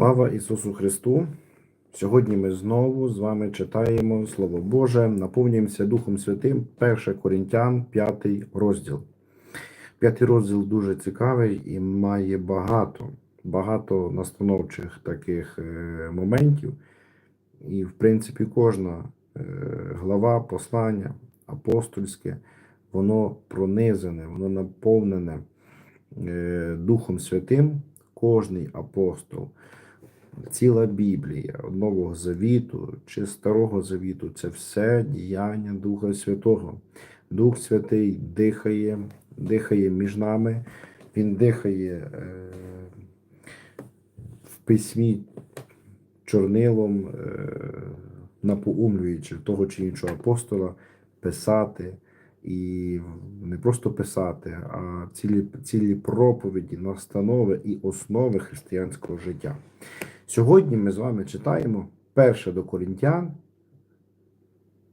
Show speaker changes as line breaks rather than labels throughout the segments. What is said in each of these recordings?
Слава Ісусу Христу! Сьогодні ми знову з вами читаємо Слово Боже, наповнюємося Духом Святим, 1 Коринтян, 5 розділ. П'ятий розділ дуже цікавий і має багато, багато настановчих таких е, моментів. І, в принципі, кожна е, глава, послання апостольське, воно пронизане, воно наповнене е, Духом Святим, кожний апостол. Ціла Біблія Нового Завіту чи Старого Завіту це все діяння Духа Святого. Дух Святий дихає, дихає між нами, Він дихає е, в письмі чорнилом, е, напоумлюючи того чи іншого апостола писати. І не просто писати, а цілі, цілі проповіді, настанови і основи християнського життя. Сьогодні ми з вами читаємо перше до Корінтян.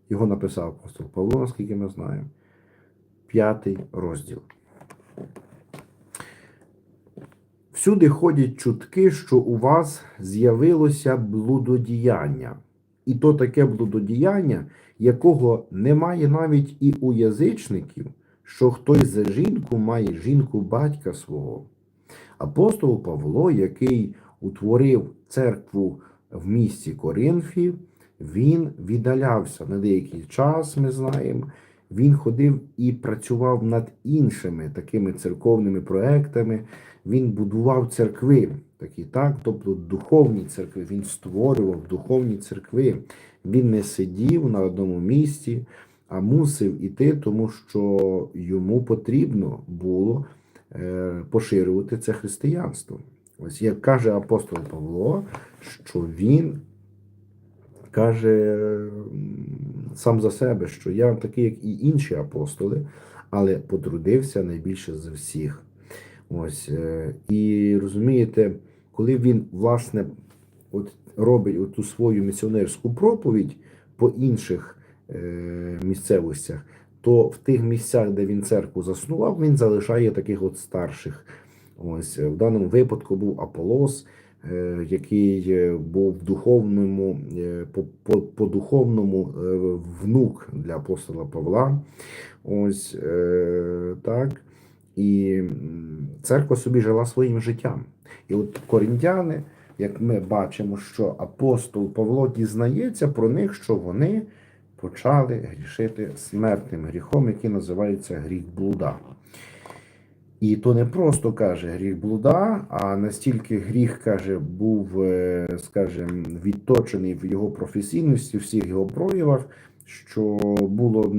Його написав апостол Павло, наскільки ми знаємо, п'ятий розділ. Всюди ходять чутки, що у вас з'явилося блудодіяння. І то таке блудодіяння, якого немає навіть і у язичників, що хтось за жінку має жінку батька свого. Апостол Павло, який утворив церкву в місті Коринфі, він віддалявся на деякий час, ми знаємо. Він ходив і працював над іншими такими церковними проектами. Він будував церкви, такі так, тобто духовні церкви. Він створював духовні церкви. Він не сидів на одному місці, а мусив іти, тому що йому потрібно було е, поширювати це християнство. Ось як каже апостол Павло, що він каже сам за себе, що я такий, як і інші апостоли, але потрудився найбільше за всіх. Ось, е, І розумієте, коли він, власне, от робить ту свою місіонерську проповідь по інших е, місцевостях, то в тих місцях, де він церкву заснував, він залишає таких от старших. Ось В даному випадку був Аполос, е, який був в духовному, по, по, по духовному внук для апостола Павла. Ось так. І церква собі жила своїм життям. І от корінтяни, як ми бачимо, що апостол Павло дізнається про них, що вони почали грішити смертним гріхом, який називається гріх блуда. І то не просто каже гріх блуда, а настільки гріх, каже, був, е, скажімо, відточений в його професійності, в всіх його проявах, що було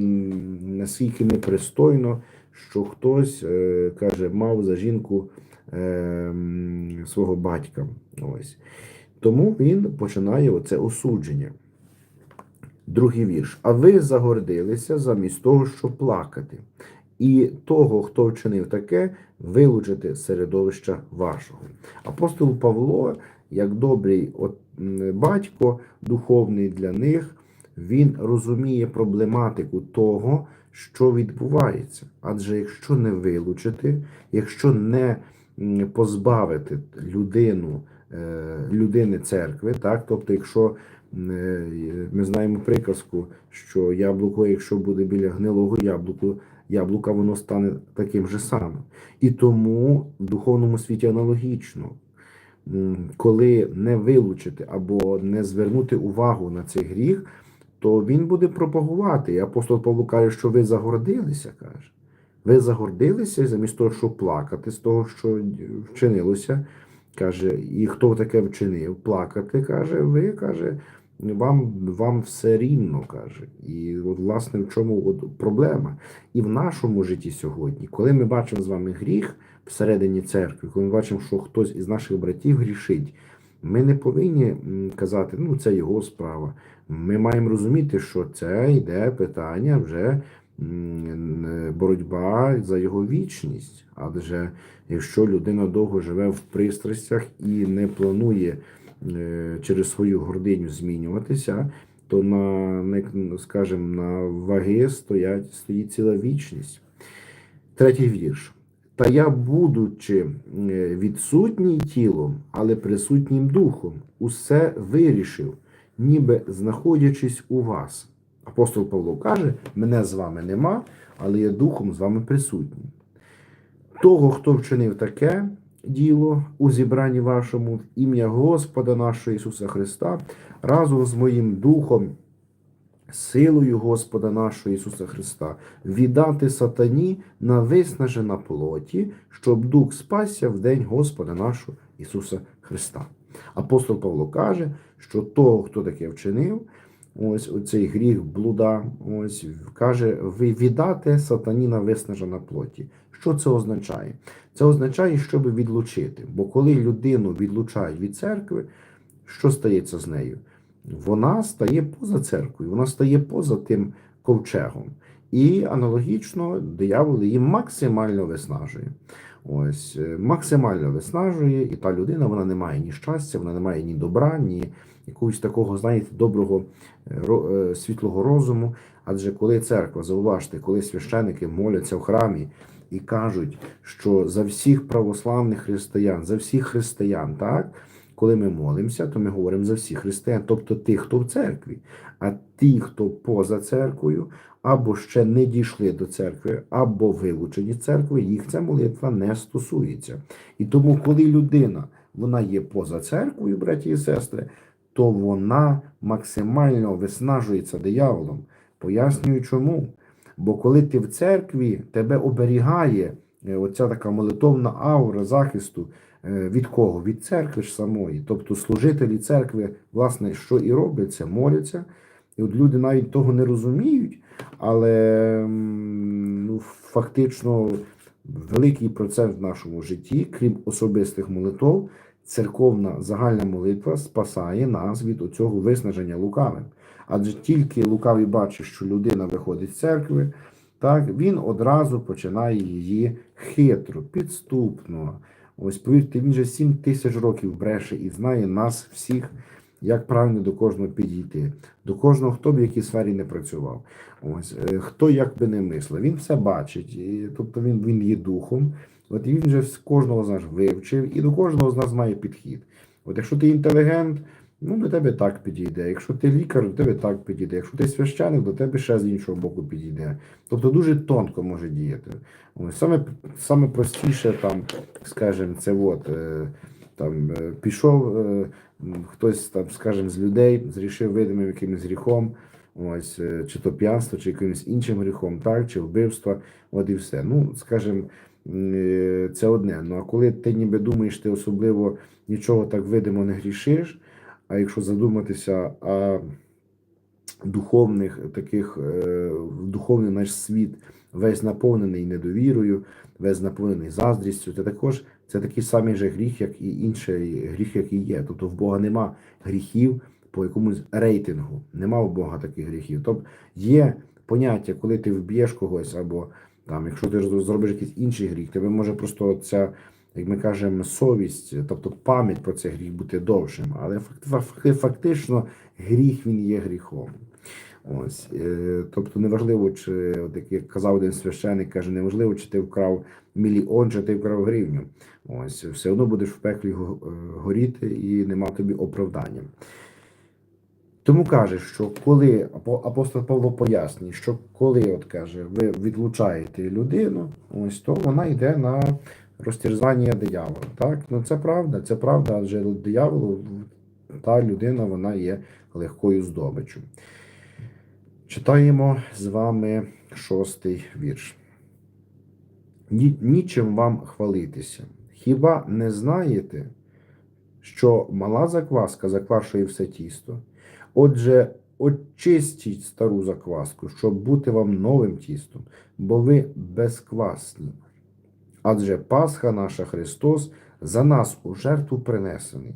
настільки непристойно що хтось е, каже, мав за жінку е, свого батька. Ось. Тому він починає оце осудження. Другий вірш. А ви загордилися замість того, щоб плакати. І того, хто вчинив таке, вилучити середовища вашого. Апостол Павло, як добрий батько, духовний для них, він розуміє проблематику того, що відбувається. Адже якщо не вилучити, якщо не позбавити людину, е, людини церкви, так, тобто, якщо е, ми знаємо приказку, що яблуко, якщо буде біля гнилого яблуку, яблука, воно стане таким же самим. І тому в духовному світі аналогічно. Коли не вилучити або не звернути увагу на цей гріх, то він буде пропагувати. І апостол Павло каже, що ви загордилися, каже. Ви загордилися замість того, щоб плакати з того, що вчинилося. Каже, і хто таке вчинив? Плакати, каже, ви каже, вам вам все рівно каже. І от, власне, в чому от проблема? І в нашому житті сьогодні, коли ми бачимо з вами гріх всередині церкви, коли ми бачимо, що хтось із наших братів грішить, ми не повинні казати, ну це його справа. Ми маємо розуміти, що це йде питання вже боротьба за його вічність. Адже якщо людина довго живе в пристрастях і не планує через свою гординю змінюватися, то на скажімо, на ваги стоять, стоїть ціла вічність. Третій вірш. Та я, будучи е, відсутній тілом, але присутнім духом, усе вирішив, ніби знаходячись у вас. Апостол Павло каже: мене з вами нема, але я духом з вами присутній. Того, хто вчинив таке діло у зібранні вашому ім'я Господа нашого Ісуса Христа, разом з моїм духом, силою Господа нашого Ісуса Христа, віддати сатані на виснажена плоті, щоб дух спасся в день Господа нашого Ісуса Христа. Апостол Павло каже, що того, хто таке вчинив, ось оцей гріх блуда, ось каже, ви віддате сатані на виснажена плоті. Що це означає? Це означає, щоб відлучити. Бо коли людину відлучають від церкви, що стається з нею? Вона стає поза церквою, вона стає поза тим ковчегом. І аналогічно диявол її максимально виснажує. Ось е, максимально виснажує, і та людина вона не має ні щастя, вона не має ні добра, ні якогось такого, знаєте, доброго е, е, світлого розуму. Адже коли церква, зауважте, коли священики моляться в храмі і кажуть, що за всіх православних християн, за всіх християн, так, коли ми молимося, то ми говоримо за всіх християн, тобто тих, хто в церкві, а ті, хто поза церквою, або ще не дійшли до церкви, або вилучені з церкви, їх ця молитва не стосується. І тому, коли людина вона є поза церквою, браті і сестри, то вона максимально виснажується дияволом. Пояснюю чому. Бо коли ти в церкві, тебе оберігає е, оця така молитовна аура захисту е, від кого? Від церкви ж самої. Тобто служителі церкви, власне, що і роблять, це моляться. І от люди навіть того не розуміють, але ну, фактично великий процент в нашому житті, крім особистих молитов, церковна загальна молитва спасає нас від оцього виснаження лукавим. Адже тільки лукавий бачить, що людина виходить з церкви, так він одразу починає її хитро, підступно. Ось повірте, він же 7 тисяч років бреше і знає нас всіх, як правильно до кожного підійти, до кожного, хто б в якій сфері не працював. Ось е, хто як би не мислив, він все бачить, і, тобто він, він є духом. От і він вже кожного з нас вивчив, і до кожного з нас має підхід. От якщо ти інтелігент, ну до тебе так підійде. Якщо ти лікар, до тебе так підійде. Якщо ти священик, до тебе ще з іншого боку підійде. Тобто дуже тонко може діяти. Саме, саме простіше, там, скажімо, це от, е, там е, пішов е, хтось там, скажімо, з людей, зрішив видимим якимось гріхом. Ось, чи то п'янство, чи якимось іншим гріхом, так, чи вбивство, от і все. Ну, скажімо, це одне. Ну а коли ти ніби думаєш, ти особливо нічого так видимо не грішиш, а якщо задуматися, а духовних таких, е, духовний наш світ весь наповнений недовірою, весь наповнений заздрістю, це також це такий самий же гріх, як і інший гріх, який є. Тобто в Бога нема гріхів по якомусь рейтингу, нема у Бога таких гріхів. Тобто є поняття, коли ти вб'єш когось, або там, якщо ти зробиш якийсь інший гріх, тебе може просто ця як ми кажемо, совість, тобто пам'ять про цей гріх бути довшим. Але фактично гріх він є гріхом. Ось, е, тобто неважливо, чи от як казав один священик, каже, неважливо, чи ти вкрав мільйон, чи ти вкрав гривню. Ось, все одно будеш в пеклі е, горіти і нема тобі оправдання. Тому каже, що коли апостол Павло пояснює, що коли от каже, ви відлучаєте людину, ось то вона йде на розтерзання диявола. Так, ну це правда, це правда, адже дияволу та людина вона є легкою здобиччю. Читаємо з вами шостий вірш. Нічим вам хвалитися. Хіба не знаєте, що мала закваска заквашує все тісто? Отже, очистіть стару закваску, щоб бути вам новим тістом, бо ви безквасні. Адже Пасха наша Христос за нас у жертву принесений.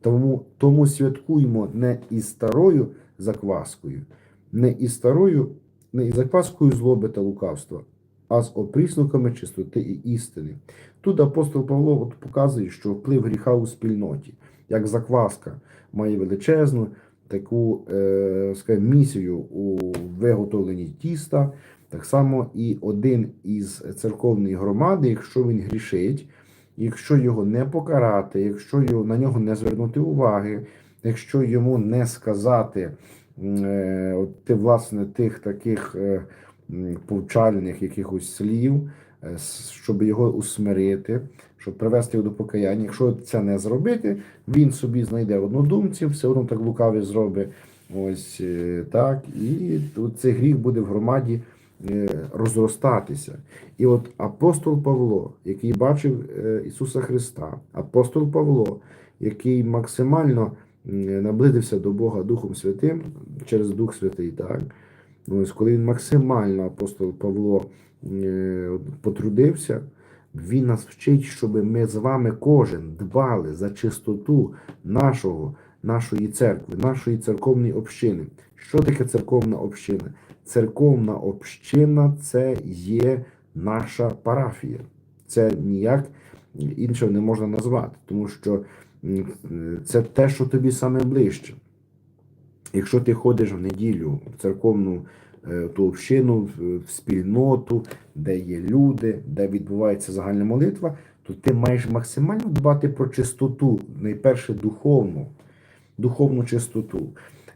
Тому, тому святкуємо не із старою закваскою, не із старою, не із закваскою злоби та лукавства, а з опріснуками чистоти і істини. Тут апостол Павло от показує, що вплив гріха у спільноті, як закваска має величезну таку е, скажімо, місію у виготовленні тіста, Так само і один із церковної громади, якщо він грішить, якщо його не покарати, якщо його, на нього не звернути уваги, якщо йому не сказати е, ти, власне тих таких е, повчальних якихось слів, е, щоб його усмирити, щоб привести його до покаяння. Якщо це не зробити, він собі знайде однодумців, все одно так лукавий зробить. Ось е, так, і тут цей гріх буде в громаді розростатися. І от апостол Павло, який бачив е, Ісуса Христа, апостол Павло, який максимально наблизився до Бога Духом Святим через Дух Святий, так? Ось коли він максимально апостол Павло е, потрудився, він нас вчить, щоб ми з вами кожен дбали за чистоту нашого, нашої церкви, нашої церковної общини. Що таке церковна община? Церковна община це є наша парафія. Це ніяк іншого не можна назвати, тому що це те, що тобі саме ближче. Якщо ти ходиш в неділю в церковну е, ту общину, в- в спільноту, де є люди, де відбувається загальна молитва, то ти маєш максимально дбати про чистоту, найперше духовну, духовну чистоту.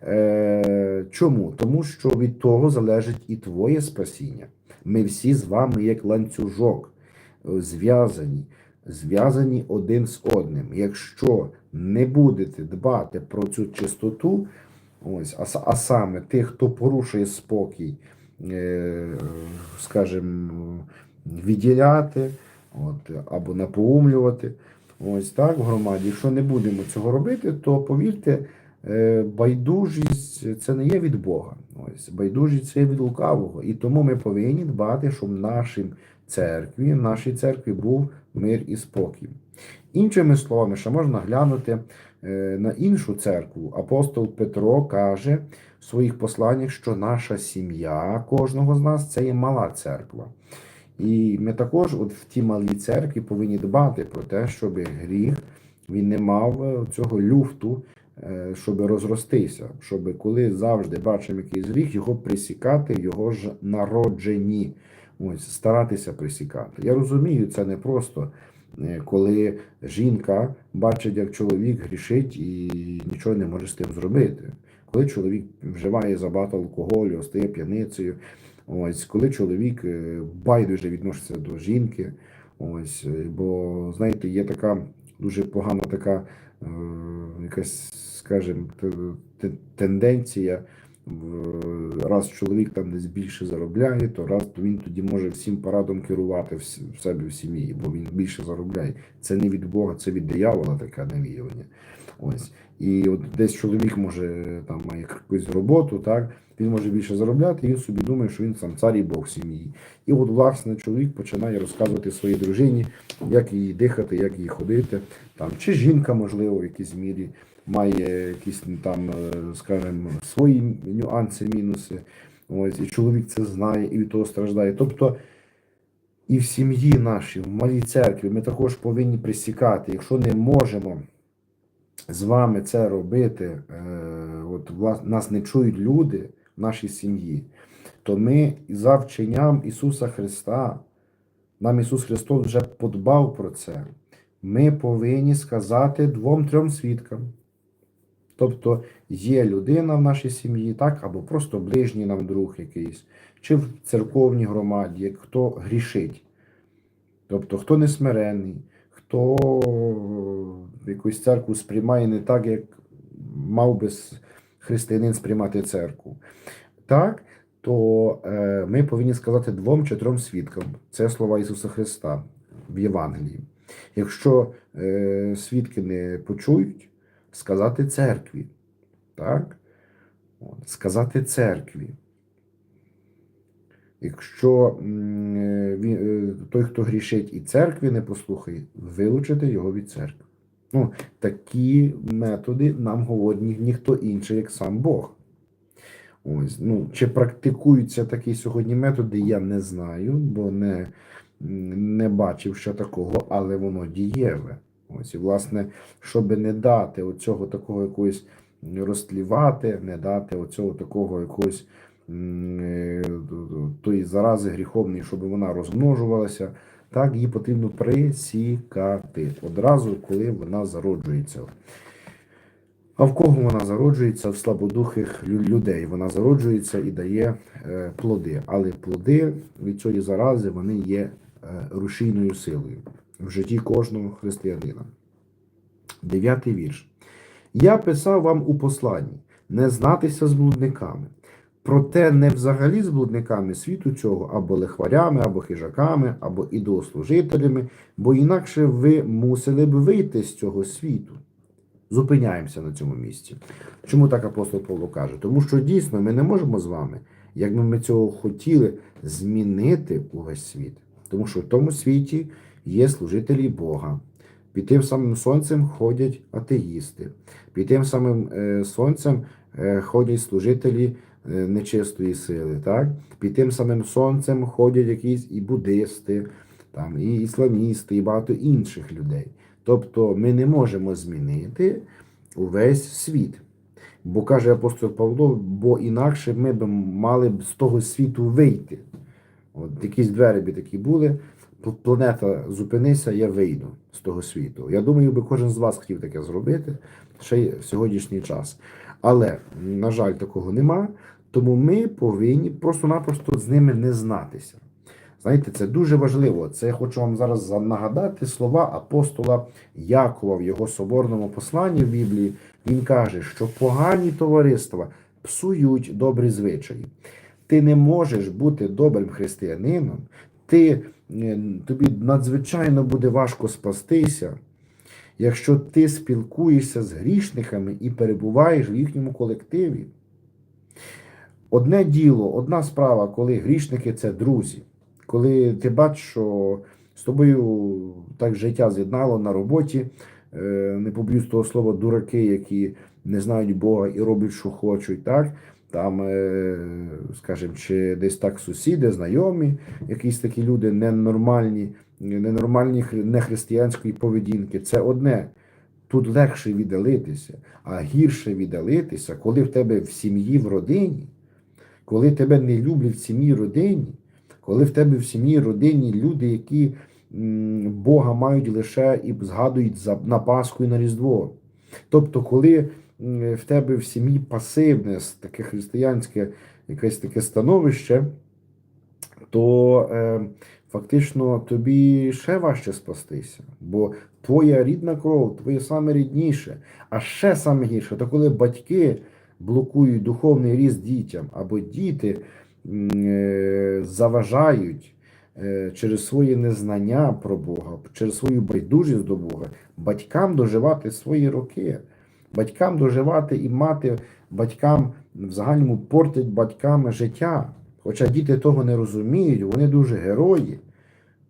Е, чому? Тому що від того залежить і твоє спасіння. Ми всі з вами, як ланцюжок, е, зв'язані, зв'язані один з одним. Якщо не будете дбати про цю чистоту, ось, а, а саме тих, хто порушує спокій, е, скажімо, відділяти от, або напоумлювати. Ось так в громаді. Якщо не будемо цього робити, то повірте, байдужість це не є від Бога. Ось байдужість це є від лукавого. І тому ми повинні дбати, щоб в нашій церкві, в нашій церкві був мир і спокій. Іншими словами, ще можна глянути е, на іншу церкву. Апостол Петро каже в своїх посланнях, що наша сім'я кожного з нас це є мала церква. І ми також, от в тій малій церкві, повинні дбати про те, щоб гріх він не мав е, цього люфту, е, щоб розростися, щоб коли завжди бачимо якийсь гріх, його присікати, його ж народженні. Ось старатися присікати. Я розумію, це не просто е, коли жінка бачить, як чоловік грішить і нічого не може з тим зробити. Коли чоловік вживає забагато алкоголю, стає п'яницею, ось коли чоловік е, байдуже відноситься до жінки, ось, е, бо знаєте, є така дуже погана така е, якась, те- тенденція. Раз чоловік там десь більше заробляє, то раз то він тоді може всім парадом керувати в себе в сім'ї, бо він більше заробляє. Це не від Бога, це від диявола таке навіювання. Ось. І от десь чоловік може там має якусь роботу, так він може більше заробляти, і він собі думає, що він сам цар і Бог сім'ї. І от, власне, чоловік починає розказувати своїй дружині, як їй дихати, як їй ходити. Там, чи жінка, можливо, в якійсь мірі має якісь ну, там, е, скажімо, свої нюанси, мінуси. Ось, і чоловік це знає і від того страждає. Тобто і в сім'ї нашій, в малій церкві, ми також повинні присікати, якщо не можемо з вами це робити, е, от нас не чують люди в нашій сім'ї, то ми за вченням Ісуса Христа, нам Ісус Христос вже подбав про це. Ми повинні сказати двом-трьом свідкам. Тобто є людина в нашій сім'ї, так, або просто ближній нам друг якийсь, чи в церковній громаді, хто грішить. Тобто, хто не смирений, хто е, якусь церкву сприймає не так, як мав би християнин сприймати церкву. Так, то е, ми повинні сказати двом чи трьом свідкам. Це слова Ісуса Христа в Євангелії. Якщо е, свідки не почують, сказати церкві. Так? Сказати церкві. Якщо е, е, той, хто грішить і церкві не послухає, вилучити його від церкви. Ну, такі методи нам говорить ні- ніхто інший, як сам Бог. Ось, ну, чи практикуються такі сьогодні методи, я не знаю, бо не, не бачив ще такого, але воно дієве. Ось, і, власне, щоб не дати оцього такого якогось розтлівати, не дати оцього такого якогось е, тої зарази гріховної, щоб вона розмножувалася, так її потрібно присікати одразу, коли вона зароджується. А в кого вона зароджується? В слабодухих людей. Вона зароджується і дає е, плоди. Але плоди від цієї зарази вони є е, рушійною силою в житті кожного християнина. Дев'ятий вірш. Я писав вам у посланні не знатися з блудниками. Проте не взагалі з блудниками світу цього, або лихварями, або хижаками, або ідолослужителями, бо інакше ви мусили б вийти з цього світу. Зупиняємося на цьому місці. Чому так апостол Павло каже? Тому що дійсно ми не можемо з вами, як би ми цього хотіли, змінити увесь світ. Тому що в тому світі є служителі Бога. Під тим самим сонцем ходять атеїсти, під тим самим е, сонцем е, ходять служителі е, нечистої сили. Так? Під тим самим сонцем ходять якісь і буддисти, там, і ісламісти, і багато інших людей. Тобто ми не можемо змінити увесь світ. Бо каже апостол Павло, бо інакше ми б мали б з того світу вийти. От якісь двері б такі були. Пл- Планета, зупинися, я вийду з того світу. Я думаю, би кожен з вас хотів таке зробити ще й в сьогоднішній час. Але, на жаль, такого нема. Тому ми повинні просто-напросто з ними не знатися. Знаєте, це дуже важливо. Це я хочу вам зараз нагадати слова апостола Якова в його соборному посланні в Біблії. Він каже, що погані товариства псують добрі звичаї. Ти не можеш бути добрим християнином, ти, е, тобі надзвичайно буде важко спастися, якщо ти спілкуєшся з грішниками і перебуваєш в їхньому колективі. Одне діло, одна справа, коли грішники це друзі, коли ти бачиш, що з тобою так життя з'єднало на роботі, е, не поб'юсь того слова, дураки, які не знають Бога і роблять, що хочуть, так? Там, е, скажімо, чи десь так сусіди, знайомі, якісь такі люди ненормальні, ненормальні нехристиянської поведінки. Це одне. Тут легше віддалитися, а гірше віддалитися, коли в тебе в сім'ї, в родині, коли тебе не люблять в сім'ї родині, коли в тебе в сім'ї родині люди, які Бога мають лише і згадують на Пасху і на Різдво. Тобто, коли в тебе в сім'ї пасивне, таке християнське якесь таке становище, то е, фактично тобі ще важче спастися. Бо твоя рідна кров, твоє саме рідніше, а ще саме гірше, то коли батьки блокують духовний ріст дітям, або діти е, заважають е, через своє незнання про Бога, через свою байдужість до Бога, батькам доживати свої роки, батькам доживати і мати батькам в загальному портять батьками життя. Хоча діти того не розуміють, вони дуже герої.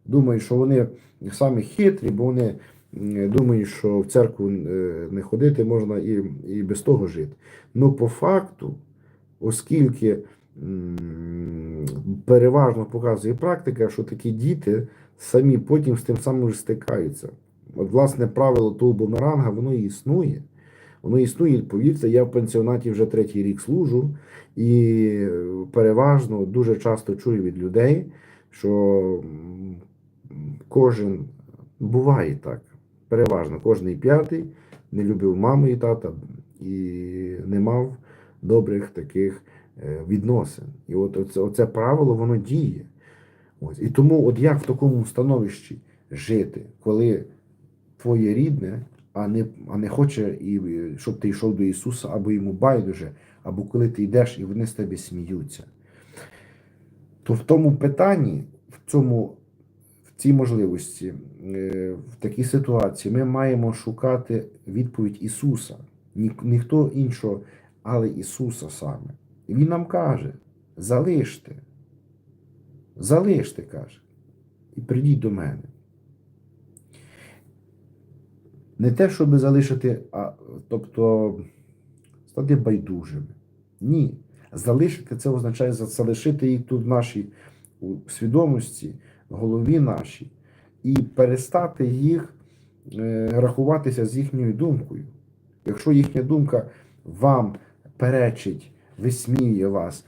Думають, що вони самі хитрі, бо вони думають, що в церкву е, не ходити можна і, і без того жити. Ну, по факту, оскільки переважно показує практика, що такі діти самі потім з тим самим стикаються. От, власне, правило того бумеранга, воно і існує. Воно існує, повірте, я в пенсіонаті вже третій рік служу, і переважно дуже часто чую від людей, що кожен буває так. Переважно кожний п'ятий не любив маму і тата і не мав добрих таких е, відносин. І от оце, оце правило воно діє. Ось. І тому, от як в такому становищі жити, коли твоє рідне, а не, а не хоче, і, е, щоб ти йшов до Ісуса, або йому байдуже, або коли ти йдеш і вони з тебе сміються. То в тому питанні, в цьому, в цій можливості, е, в такій ситуації ми маємо шукати відповідь Ісуса, Ні, ніхто іншого, але Ісуса саме. І Він нам каже: залиште, залиште, каже, і прийдіть до мене. Не те, щоб залишити, а тобто стати байдужими. Ні. Залишити це означає залишити їх тут в нашій свідомості, в голові нашій, і перестати їх е, рахуватися з їхньою думкою. Якщо їхня думка вам перечить, висміює вас,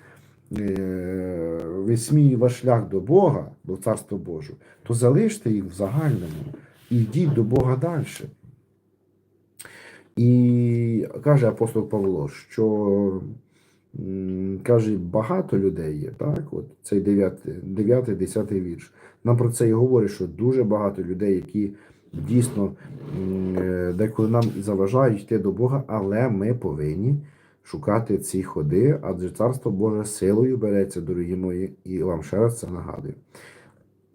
е, висміює ваш шлях до Бога, до Царства Божого, то залиште їх в загальному і йдіть до Бога далі. І каже апостол Павло, що каже, багато людей є, так? От цей 9, 10 вірш. Нам про це і говорить, що дуже багато людей, які дійсно е, деколи нам заважають йти до Бога, але ми повинні шукати ці ходи, адже Царство Боже силою береться, дорогі мої, і вам ще раз це нагадую.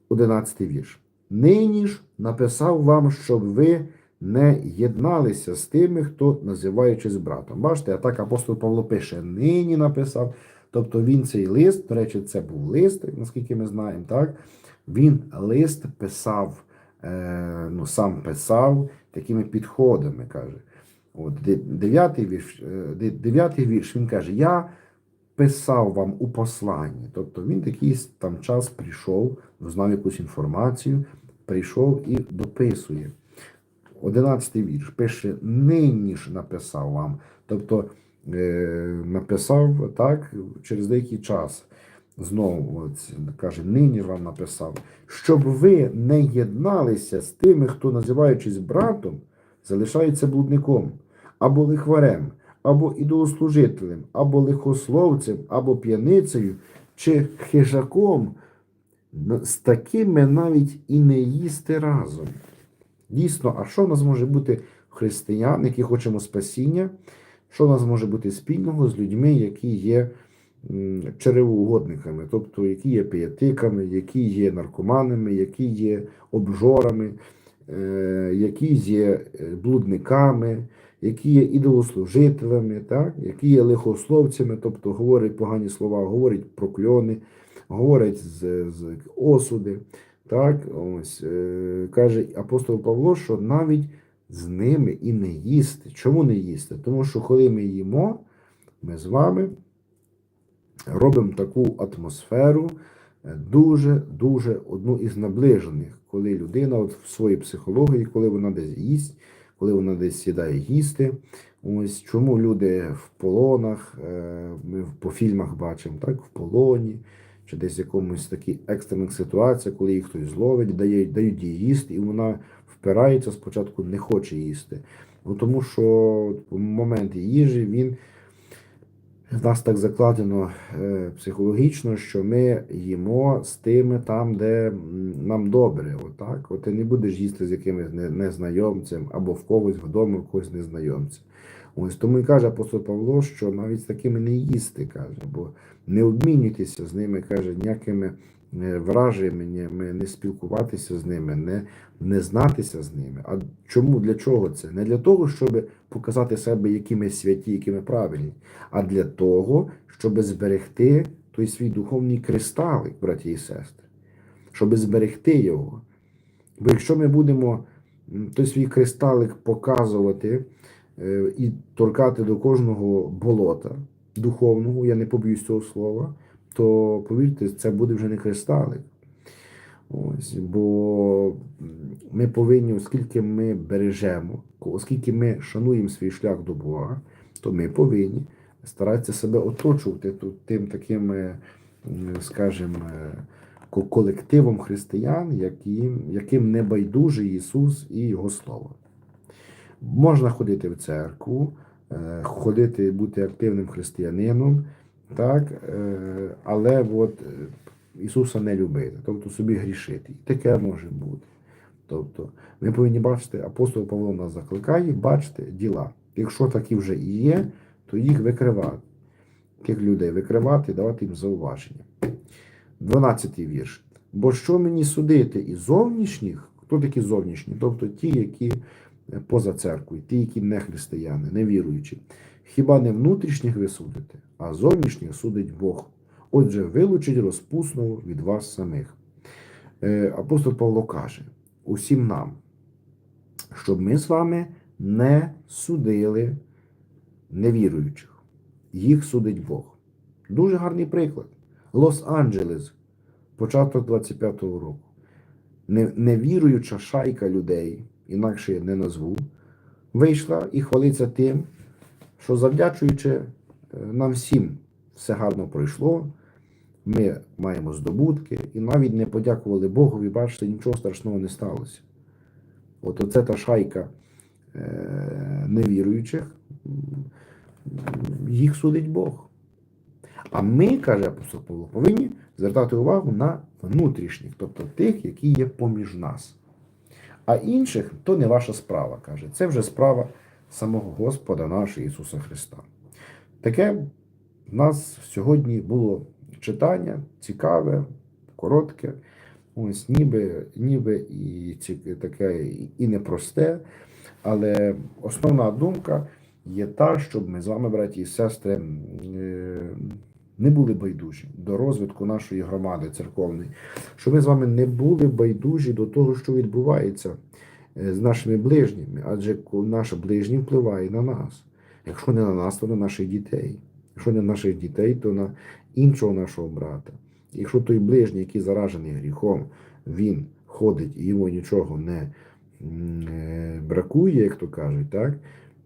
11 вірш. Нині ж написав вам, щоб ви не єдналися з тими, хто називаючись братом. Бачите, а так апостол Павло пише: нині написав. Тобто він цей лист, до речі, це був лист, наскільки ми знаємо, так? Він лист писав, е, ну сам писав такими підходами, каже. От, дев'ятий вірш, е, вірш, він каже: Я писав вам у посланні. Тобто він такий там час прийшов, знав якусь інформацію, прийшов і дописує. Одинадцятий вірш пише: нині ж написав вам. Тобто е, написав так через деякий час. Знову от, каже, нині вам написав, щоб ви не єдналися з тими, хто, називаючись братом, залишається блудником, або лихварем, або ідолослужителем, або лихословцем, або п'яницею, чи хижаком. З такими навіть і не їсти разом. Дійсно, а що в нас може бути християн, які хочемо спасіння? Що в нас може бути спільного з людьми, які є черевоугодниками, тобто які є піятиками, які є наркоманами, які є обжорами, е, які є е, блудниками, які є ідолослужителями, так? які є лихословцями, тобто говорять погані слова, говорять прокльони, говорять з, з осуди. Так, ось е, каже апостол Павло, що навіть з ними і не їсти. Чому не їсти? Тому що коли ми їмо, ми з вами робимо таку атмосферу дуже-дуже одну із наближених, коли людина от в своїй психології, коли вона десь їсть, коли вона десь сідає їсти. Ось чому люди в полонах, е, ми по фільмах бачимо, так, в полоні, чи десь в якомусь такій екстрених ситуаціях, коли їх хтось зловить, дають, дають їй їсти, і вона впирається, спочатку не хоче їсти. Ну, тому що момент їжі він в нас так закладено е, психологічно, що ми їмо з тими там, де нам добре. Отак. От ти не будеш їсти з якимось незнайомцем або в когось вдома, в когось незнайомця. Ось тому і каже апостол Павло, що навіть з такими не їсти, каже, бо не обмінюйтеся з ними, каже, ніякими е, враженнями, не спілкуватися з ними, не, не знатися з ними. А чому? Для чого це? Не для того, щоб показати себе, які ми святі, які ми правильні, а для того, щоб зберегти той свій духовний кристалик, браті і сестри, щоб зберегти його. Бо якщо ми будемо той свій кристалик показувати і торкати до кожного болота духовного, я не побоюсь цього слова, то повірте, це буде вже не кристалик. Ось, бо ми повинні, оскільки ми бережемо, оскільки ми шануємо свій шлях до Бога, то ми повинні старатися себе оточувати тут тим таким, е, скажімо, е, колективом християн, яким, яким не байдужий Ісус і Його Слово. Можна ходити в церкву, е, ходити, бути активним християнином, так, е, але от е, Ісуса не любити, тобто собі грішити. І таке може бути. Тобто, ми повинні бачити, апостол Павло нас закликає, бачити діла. Якщо такі вже і є, то їх викривати. Тих людей викривати, давати їм зауваження. 12 вірш. Бо що мені судити і зовнішніх? Хто такі зовнішні? Тобто ті, які поза церквою, ті, які не християни, не віруючі. Хіба не внутрішніх ви судите, а зовнішніх судить Бог. Отже, вилучить розпусного від вас самих. Е, Апостол Павло каже усім нам, щоб ми з вами не судили невіруючих. Їх судить Бог. Дуже гарний приклад. Лос-Анджелес, початок 25-го року. Невіруюча шайка людей, інакше я не назву, вийшла і хвалиться тим, що завдячуючи е, нам всім все гарно пройшло, ми маємо здобутки і навіть не подякували Богові, бачите, нічого страшного не сталося. От оце та шайка е, невіруючих, їх судить Бог. А ми, каже апостол Павло, повинні звертати увагу на внутрішніх, тобто тих, які є поміж нас. А інших то не ваша справа, каже. Це вже справа самого Господа нашого Ісуса Христа. Таке в нас сьогодні було читання цікаве, коротке, ось ніби, ніби і таке і непросте, але основна думка є та, щоб ми з вами, браті і сестри, е, не були байдужі до розвитку нашої громади церковної, щоб ми з вами не були байдужі до того, що відбувається е, з нашими ближніми, адже наш ближній впливає на нас. Якщо не на нас, то на наших дітей. Якщо не на наших дітей, то на іншого нашого брата. Якщо той ближній, який заражений гріхом, він ходить і йому нічого не е, бракує, як то кажуть, так,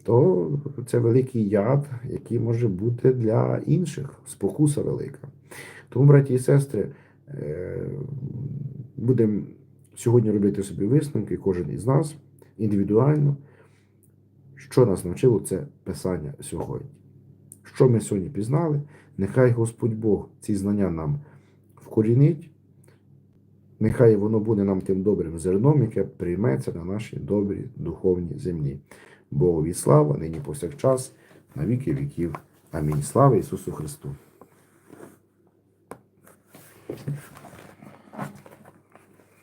то це великий яд, який може бути для інших, спокуса велика. Тому, браті і сестри, е, будемо сьогодні робити собі висновки, кожен із нас індивідуально, що нас навчило це Писання сьогодні. Що ми сьогодні пізнали, нехай Господь Бог ці знання нам вкорінить, нехай воно буде нам тим добрим зерном, яке прийметься на нашій добрій духовній землі. Богові слава, нині повсякчас, на віки віків. Амінь. Слава Ісусу Христу!